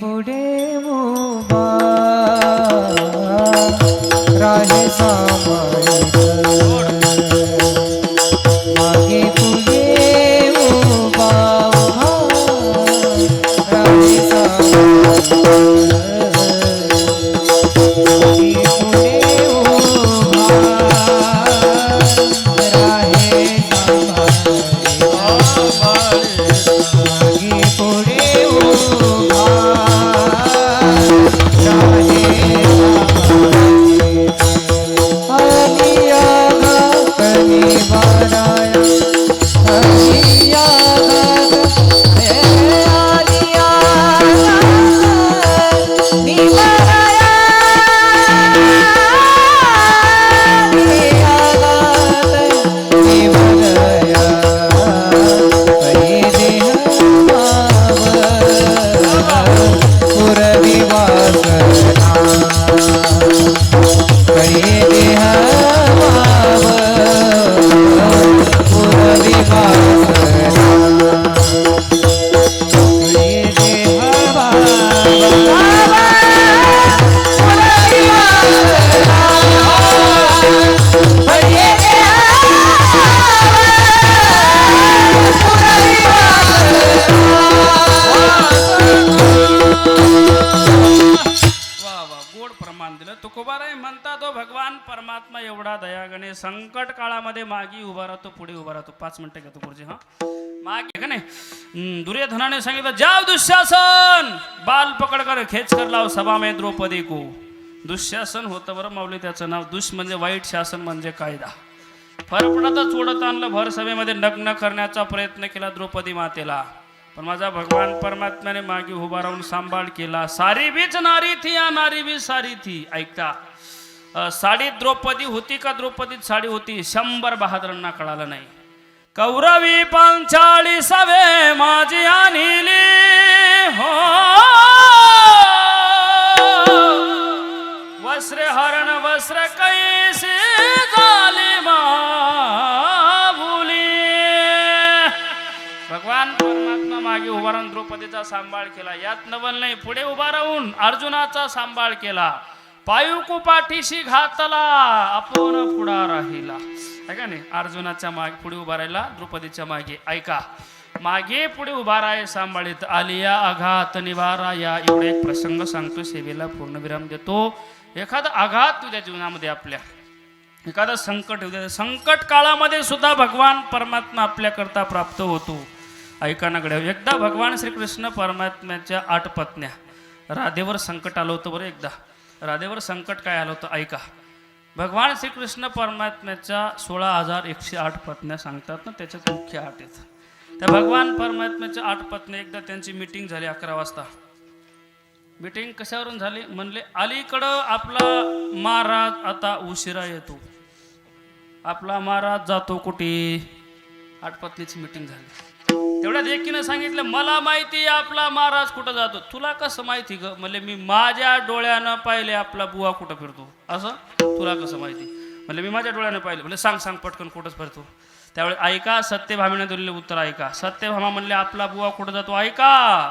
पुढे उभा राहे सामायिक संकट काळामध्ये मागी उभा राहतो पुढे उभा राहतो. पाच मिनिटं घेतो गुरुजी हा. मागे का नाही? दुर्योधनाने सांगितलं जाव दुःशासन. बाल पकड कर खेच कर लाव सभा में द्रौपदी को. दुःशासन होतं बरं माऊली त्याचं नाव. दुष म्हणजे वाईट शासन म्हणजे कायदा. फरफडातच चोडत आणलं भर सभेमध्ये नग्न करण्याचा प्रयत्न केला द्रौपदी मातेला. पण माझा भगवान परमात्म्याने मागे उभा राहून सांभाळ केला. सारी बीच नारी थी या नारी बीच सारी थी. ऐकता. साडी साडीत द्रौपदी होती का द्रौपदीत साडी होती? शंभर बहादरांना कळालं नाही. कौरवी पंचाळीसावे माझी आणली. हो! वस्त्र हरण वस्त्र कैसे झाली भुली भगवान परमात्मा मागे उभा राहून द्रौपदीचा सांभाळ केला. यात नवल नाही पुढे उभा राहून अर्जुनाचा सांभाळ केला. पायुकू पाठीशी घातला आपण पुढा राहिला. ऐका नाही? अर्जुनाच्या मागे पुढे उभा राहिला द्रौपदीच्या मागे. ऐका मागे पुढे उभा राय सांभाळीत आलिया आघात निवारा या एवढा एक प्रसंग सांगतो सेवेला पूर्णविराम देतो. एखादा आघात तुझ्या जीवनामध्ये आपल्या एखादा संकट उद्या संकट काळामध्ये सुद्धा भगवान परमात्मा आपल्याकरता प्राप्त होतो. ऐका गड्या एकदा भगवान श्रीकृष्ण परमात्म्याच्या आठ पत्न्या राधेवर संकट आलं होतं बरं एकदा. राधेवर संकट काय आलं होतं? ऐका. भगवान श्रीकृष्ण परमात्म्याच्या सोळा हजार एकशे आठ पत्न्या सांगतात ना त्याच्यात मुख्य आठ आहेत. त्या भगवान परमात्म्याच्या आठ पत्न्या एकदा त्यांची मिटिंग झाली अकरा वाजता. मिटिंग कशावरून झाली? म्हणले अलीकडं आपला महाराज आता उशिरा येतो. आपला महाराज जातो कुठे? आठ पत्नीची मिटिंग झाली. तेवढ्या एकीनं सांगितलं मला माहिती आपला महाराज कुठं जातो. तुला कसं माहिती ग? म्हणजे मी माझ्या डोळ्यानं पाहिले आपला बुवा कुठं फिरतो. असं? तुला कसं माहिती? म्हणले मी माझ्या डोळ्यानं पाहिलं. म्हणजे सांग सांग पटकन कुठंच फिरतो. त्यावेळी ऐका सत्यभामीने दिलेलं उत्तर ऐका. सत्यभामा म्हणले आपला बुवा कुठं जातो ऐका.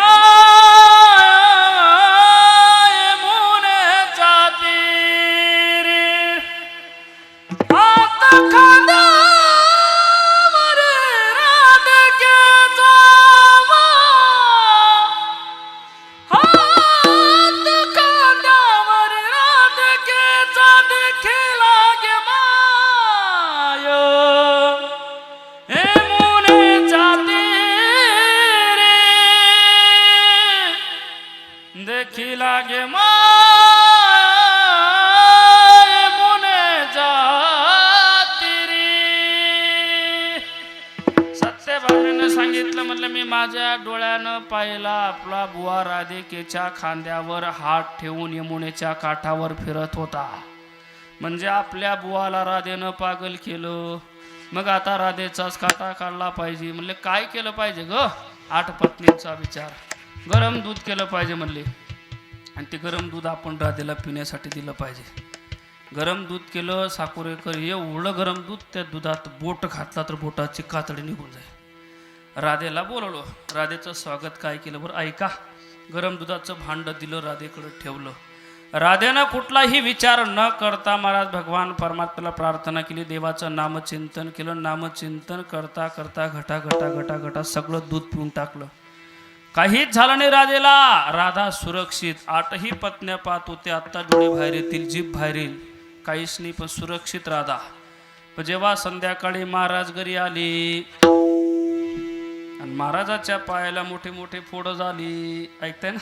माझ्या डोळ्यानं पाहिला आपला बुवा राधिकेच्या खांद्यावर हात ठेवून यमुनेच्या काठावर फिरत होता. म्हणजे आपल्या बुवाला राधेनं पागल केलं. मग आता राधेचाच काटा काढला पाहिजे. म्हणले काय केलं पाहिजे ग? आठ पत्नींचा विचार. गरम दूध केलं पाहिजे म्हणले. आणि ते गरम दूध आपण राधेला पिण्यासाठी दिलं पाहिजे. गरम दूध केलं साकुरेकर एवढं गरम दूध त्या दुधात बोट घातला तर बोटाची कातडी निघून जाईल. राधेला बोलवलं. राधेचं स्वागत काय केलं बरं? ऐका. गरम दुधाचं भांड दिलं राधेकडं ठेवलं. राधेनं कुठलाही विचार न करता महाराज भगवान परमात्म्याला प्रार्थना केली. देवाचं नामचिंतन केलं. नामचिंतन करता करता घटा घटा घटा घटा सगळं दूध पिऊन टाकलं. काहीच झालं नाही राधेला. राधा सुरक्षित. आठही पत्न्या पाहत होते. आत्ता डोळे बाहेर येतील जीभ बाहेर येईल. काहीच नाही पण सुरक्षित राधा. जेव्हा संध्याकाळी महाराज घरी आली आणि महाराजाच्या पायाला मोठे मोठे फोडं झाली. ऐकताय ना?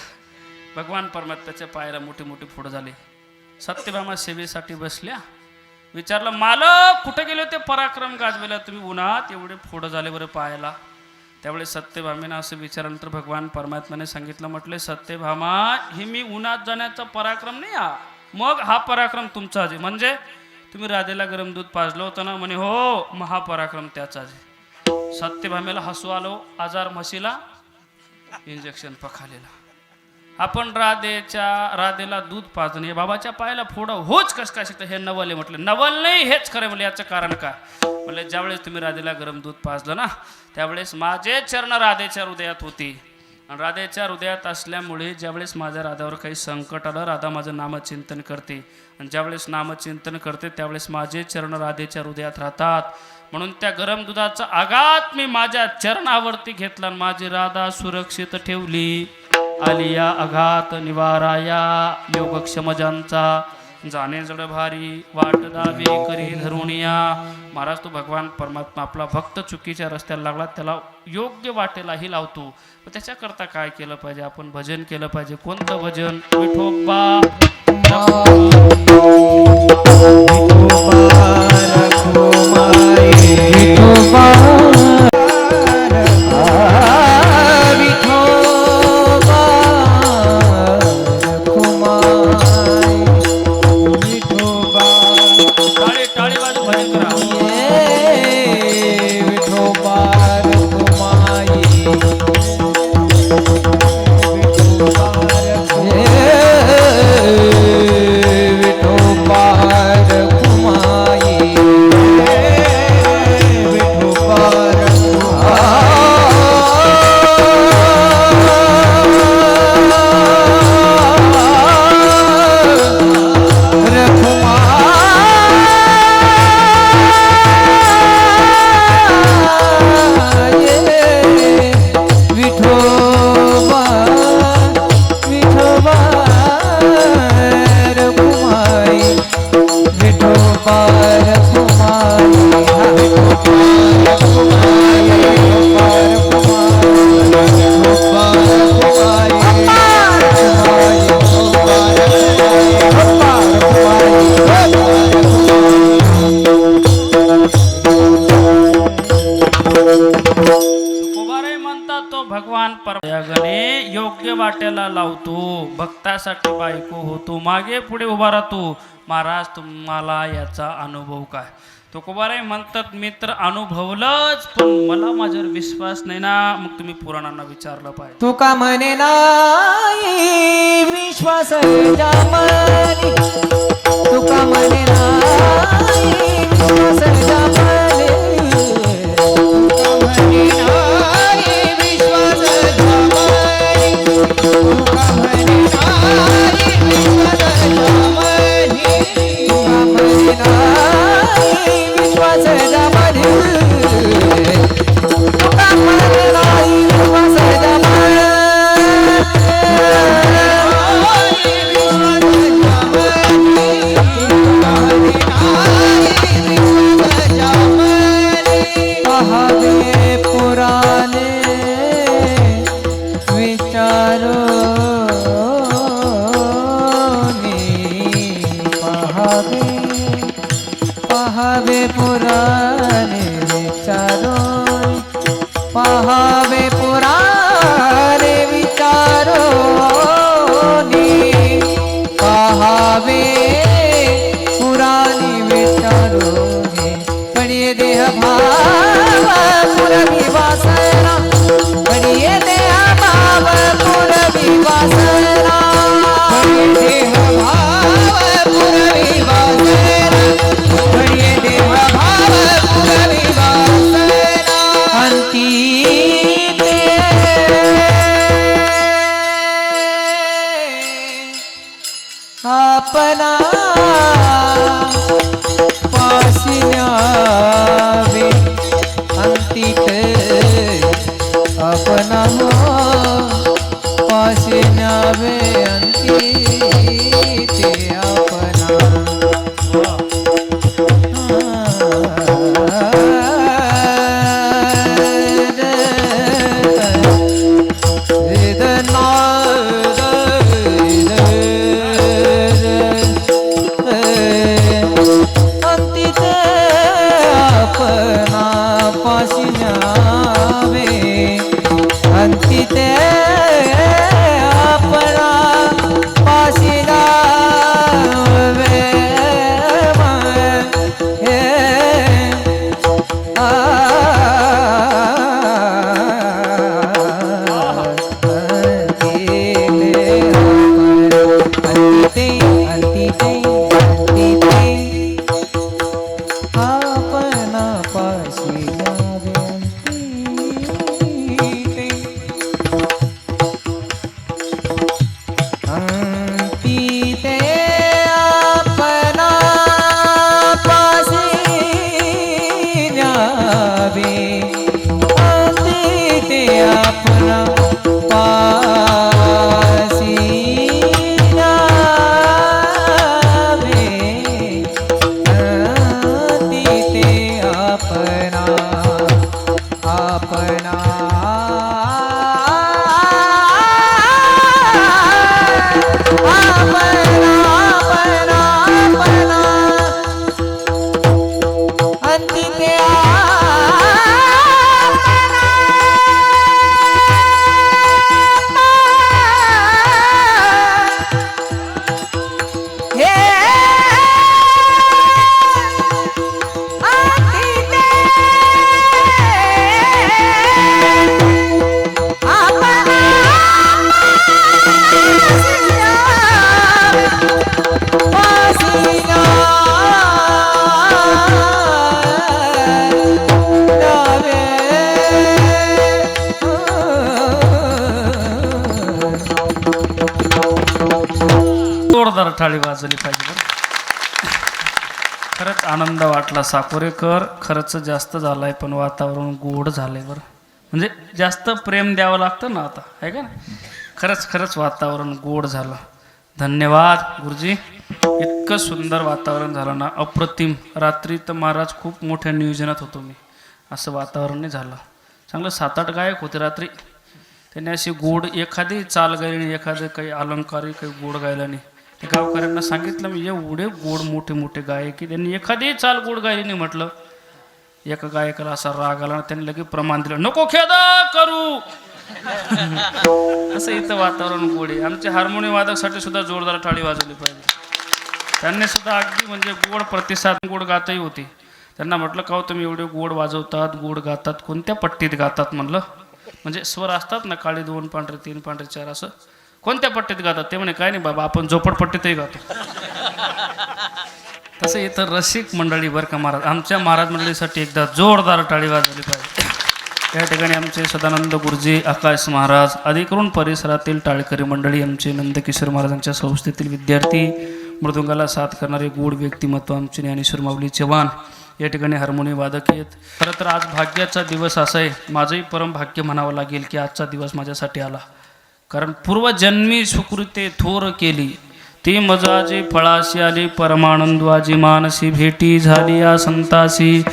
भगवान परमात्म्याच्या पायाला मोठे मोठे फोडं झाले. सत्यभामा सेवेसाठी बसल्या. विचारलं मालक कुठे गेले होते? पराक्रम गाजवेला तुम्ही उन्हात? एवढे फोडं झाले बरं पायाला. त्यावेळेस सत्यभामेनं असं विचारल्यानंतर भगवान परमात्म्याने सांगितलं म्हटले सत्यभामा हे मी उन्हात जाण्याचा पराक्रम नाही हा. मग हा पराक्रम तुमचा आहे. म्हणजे तुम्ही राधेला गरम दूध पाजलं होतं ना? म्हणे हो, हो महापराक्रम त्याचा आहे. सत्यभामेला हसू आलो आजार म्हशीला इंजेक्शन पखालेला. आपण राधेच्या राधेला दूध पाजणे बाबाच्या पायाला फोडं होच कस काय शकतं हे नवल आहे म्हटलं. नवल नाही हेच खरं म्हणलं याचं कारण काय? म्हणलं ज्यावेळेस तुम्ही राधेला गरम दूध पाजलं ना त्यावेळेस माझे चरण राधेच्या हृदयात होती. आणि राधेच्या हृदयात असल्यामुळे ज्यावेळेस माझ्या राधावर काही संकट आलं राधा माझं नामचिंतन करते. आणि ज्यावेळेस नामचिंतन करते त्यावेळेस माझे चरण राधेच्या हृदयात राहतात. म्हणून त्या गरम दुधाचा आघात मी माझ्या चरणावरती घेतला आणि माझी राधा सुरक्षित ठेवली. आलिया आघात निवाराया योगक्षमजांचा. जाणे जड भारी वाट दावे करी धरुणिया महाराज तो भगवान परमात्मा आपला भक्त चुकीच्या रस्त्याला लागला त्याला योग्य वाटेलाही लावतो. त्याच्याकरता काय केलं पाहिजे? आपण भजन केलं पाहिजे. कोणतं भजन? विठोबा. भगवान योग्य वाट्याला लावतो भक्तासाठी बायको होतो मागे पुढे उभा राहतो महाराज तुम्हाला याचा अनुभव काय? तुकोबाराय म्हणतात मित्र अनुभवलंच पण मला माझ्यावर विश्वास नाही ना. मग तुम्ही पुराणांना विचारलं पाहिजे. तुका म्हणे नाही? विश्वास जामली तुका म्हणे नाही? आपला आवे आते ते आपणा पा टाळी वाजवली पाहिजे बरं. खरंच आनंद वाटला साकोरेकर. खरंच जास्त झालाय पण वातावरण गोड झालंय बरं. म्हणजे जास्त प्रेम द्यावं लागतं ना आता आहे का ना खरंच खरंच वातावरण गोड झालं. धन्यवाद गुरुजी. इतकं सुंदर वातावरण झालं ना. अप्रतिम. रात्री तर महाराज खूप मोठ्या नियोजनात होतो मी. असं वातावरण नाही झालं. चांगलं सात आठ गायक होते रात्री. त्यांनी अशी गोड एखादी चाल गायली नाही एखादं काही अलंकारी काही गोड गायला नाही गावकऱ्यांना सांगितलं मी एवढे गोड मोठे मोठे गायक की त्यांनी एखादी चाल गोड गायली नाही म्हटलं. एका गायकाला असा राग आला त्यांनी लगेच प्रमाण दिलं नको खेदा करू. असं इथं वातावरण गोड आहे. आमच्या हार्मोनियम वादकसाठी सुद्धा जोरदार टाळी वाजवली पाहिजे. त्यांनी सुद्धा अगदी म्हणजे गोड प्रतिसाद गोड गातही होती. त्यांना म्हटलं का हो तुम्ही एवढे गोड वाजवतात गोड गातात कोणत्या पट्टीत गातात? म्हणलं. म्हणजे स्वर असतात ना काळी दोन पांढरे तीन पांढरे चार असं. कोणत्या पट्टीत गातात? ते म्हणे काय नाही बाबा आपण झोपडपट्टीतही गातो. तसं इथं रसिक मंडळी बरं का महाराज आमच्या महाराज मंडळीसाठी एकदा जोरदार टाळी वाजवली पाहिजे. या ठिकाणी आमचे सदानंद गुरुजी आकाश महाराज अधिकरून परिसरातील टाळकरी मंडळी आमचे नंदकिशोर महाराजांच्या संस्थेतील विद्यार्थी मृदुंगाला साथ करणारे गोड व्यक्तिमत्व आमचे ज्ञानेश्वर माऊली चव्हाण या ठिकाणी हार्मोनियम वादक आहेत. खरं तर आज भाग्याचा दिवस असा आहे माझंही परम भाग्य म्हणावं लागेल की आजचा दिवस माझ्यासाठी आला. कारण पूर्वजन्मी सुकृते थोर केली. ती मजाजी फळाशी आली परमानंदवाजी मानसी भेटी झाली या संतासी.